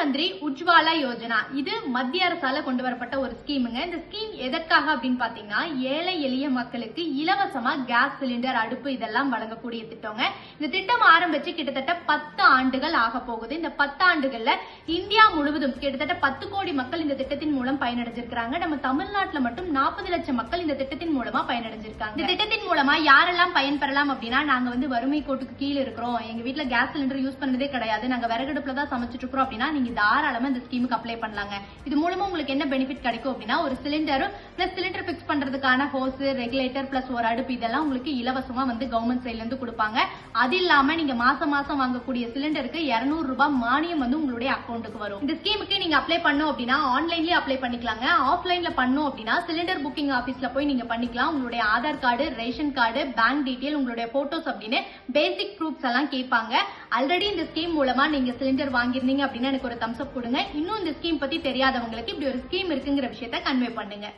மந்திரி உஜ்வாலா யோஜனா. இது மத்திய அரசால கொண்டு வரப்பட்ட ஒரு ஸ்கீமுங்க. இந்த ஸ்கீம் எதற்காக அப்படின்னு பாத்தீங்கன்னா ஏழை எளிய மக்களுக்கு இலவசமா கேஸ் சிலிண்டர் அடுப்பு இதெல்லாம் வழங்கக்கூடிய திட்டங்க. இந்த திட்டம் ஆரம்பிச்சு கிட்டத்தட்ட பத்து ஆண்டுகள் ஆக போகுது. இந்த பத்து ஆண்டுகள்ல இந்தியா முழுவதும் கிட்டத்தட்ட பத்து கோடி மக்கள் இந்த திட்டத்தின் மூலம் பயனடைஞ்சிருக்காங்க நம்ம தமிழ்நாட்டுல மட்டும் நாற்பது லட்சம் மக்கள் இந்த திட்டத்தின் மூலமா பயனடைஞ்சிருக்காங்க. இந்த திட்டத்தின் மூலமா யாரெல்லாம் பயன்பெறலாம் அப்படின்னா நாங்க வந்து வறுமை கோட்டுக்கு கீழே இருக்கிறோம். எங்க வீட்டுல கேஸ் சிலிண்டர் யூஸ் பண்ணதே கிடையாது. நாங்க விறகடுப்புல தான் சமைச்சிட்டு இருக்கிறோம் அப்படின்னா நீங்க தாராளமா இந்த ஸ்கீமுக்கு அப்ளை பண்ணலாங்க. இது மூலமா உங்களுக்கு என்ன பெனிஃபிட் கிடைக்கும் அப்படின்னா ஒரு சிலிண்டரும் பிளஸ் சிலிண்டர் பிக்ஸ் பண்றதுக்கான ஹோஸ் ரெகுலேட்டர் பிளஸ் ஒரு அடுப்பு இதெல்லாம் உங்களுக்கு இலவசமா வந்து கவர்மெண்ட் சைட்ல இருந்து கொடுப்பாங்க. அது இல்லாம நீங்க மாசம் மாசம் வாங்கக்கூடிய சிலிண்டருக்கு 200 ரூபாய் மானியம் வந்து உங்களுடைய அக்கௌண்ட்டுக்கு வரும். இந்த ஸ்கீமுக்கு நீங்க அப்ளை பண்ணோம் அப்படின்னா ஆன்லைன்லயே அப்ளை பண்ணிக்கலாங்க. ஆஃப்லைன்ல பண்ணோம் அப்படின்னா சிலிண்டர் புக்கிங் ஆபீஸ்ல போய் நீங்க பண்ணிக்கலாம். உங்களுடைய Aadhaar card ration card bank detail உங்களுடைய போட்டோஸ் அப்படின்னு பேசிக் ப்ரூஃப்ஸ் எல்லாம் கேட்பாங்க. ஆல்ரெடி இந்த ஸ்கீம் மூலமா நீங்க சிலிண்டர் வாங்கியிருந்தீங்க அப்படின்னா எனக்கு ஒரு ஒரு தம்ஸ் அப் கொடுங்க. இன்னும் இந்த ஸ்கீம் பத்தி தெரியாதவங்களுக்கு இப்படி ஒரு ஸ்கீம் இருக்குங்கிற விஷயத்த கன்வே பண்ணுங்க.